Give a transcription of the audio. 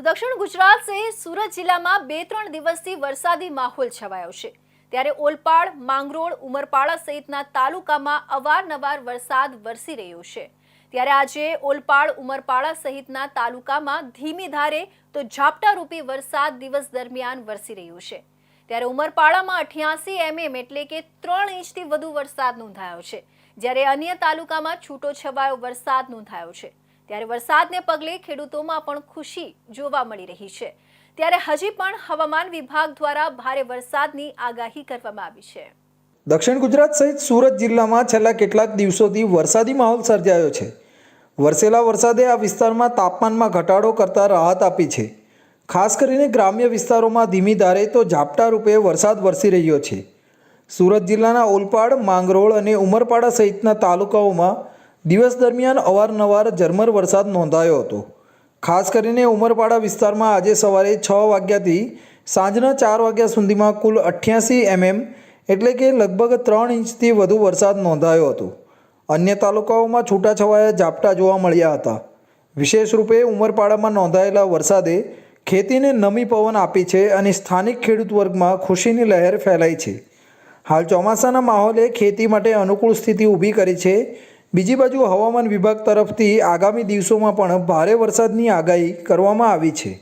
દક્ષિણ ગુજરાત સહિત સુરત જિલ્લામાં બે ત્રણ દિવસથી વરસાદી માહોલ છવાયો છે. ત્યારે ઓલપાડ, માંગરોળ, ઉમરપાડા સહિતના તાલુકામાં અવારનવાર વરસાદ વરસી રહ્યો છે. ત્યારે આજે ઓલપાડ, ઉમરપાડા સહિતના તાલુકામાં ધીમી ધારે તો ઝાપટારૂપી વરસાદ દિવસ દરમિયાન વરસી રહ્યો છે. ત્યારે ઉમરપાડામાં અઠ્યાસી એમએમ એટલે કે ત્રણ ઇંચથી વધુ વરસાદ નોંધાયો છે. જ્યારે અન્ય તાલુકામાં છૂટો છવાયો વરસાદ નોંધાયો છે. ત્યારે વરસાદને પગલે ખેડૂતોમાં પણ ખુશી જોવા મળી રહી છે. ત્યારે હજી પણ હવામાન વિભાગ દ્વારા ભારે વરસાદની આગાહી કરવામાં આવી છે. દક્ષિણ ગુજરાત સહિત સુરત જિલ્લામાં છેલ્લા કેટલાક દિવસોથી વરસાદી માહોલ સર્જાયો છે. વરસેલા વરસાદે આ વિસ્તારમાં તાપમાનમાં ઘટાડો કરતા રાહત આપી છે. ખાસ કરીને ગ્રામ્ય વિસ્તારોમાં ધીમી ધારે તો ઝાપટા રૂપે વરસાદ વરસી રહ્યો છે. સુરત જિલ્લાના ઓલપાડ, માંગરોળ અને ઉમરપાડા સહિતના તાલુકાઓમાં દિવસ દરમિયાન અવારનવાર ઝરમર વરસાદ નોંધાયો હતો. ખાસ કરીને ઉમરપાડા વિસ્તારમાં આજે સવારે છ વાગ્યાથી સાંજના ચાર વાગ્યા સુધીમાં કુલ અઠ્યાસી એમએમ એટલે કે લગભગ ત્રણ ઇંચથી વધુ વરસાદ નોંધાયો હતો. અન્ય તાલુકાઓમાં છૂટાછવાયા ઝાપટા જોવા મળ્યા હતા. વિશેષ રૂપે ઉમરપાડામાં નોંધાયેલા વરસાદે ખેતીને નમી પવન આપી છે અને સ્થાનિક ખેડૂત વર્ગમાં ખુશીની લહેર ફેલાઈ છે. હાલ ચોમાસાના માહોલે ખેતી માટે અનુકૂળ સ્થિતિ ઊભી કરી છે બીજી બાજુ હવામાન વિભાગ તરફથી આગામી દિવસોમાં પણ ભારે વરસાદની આગાહી કરવામાં આવી છે.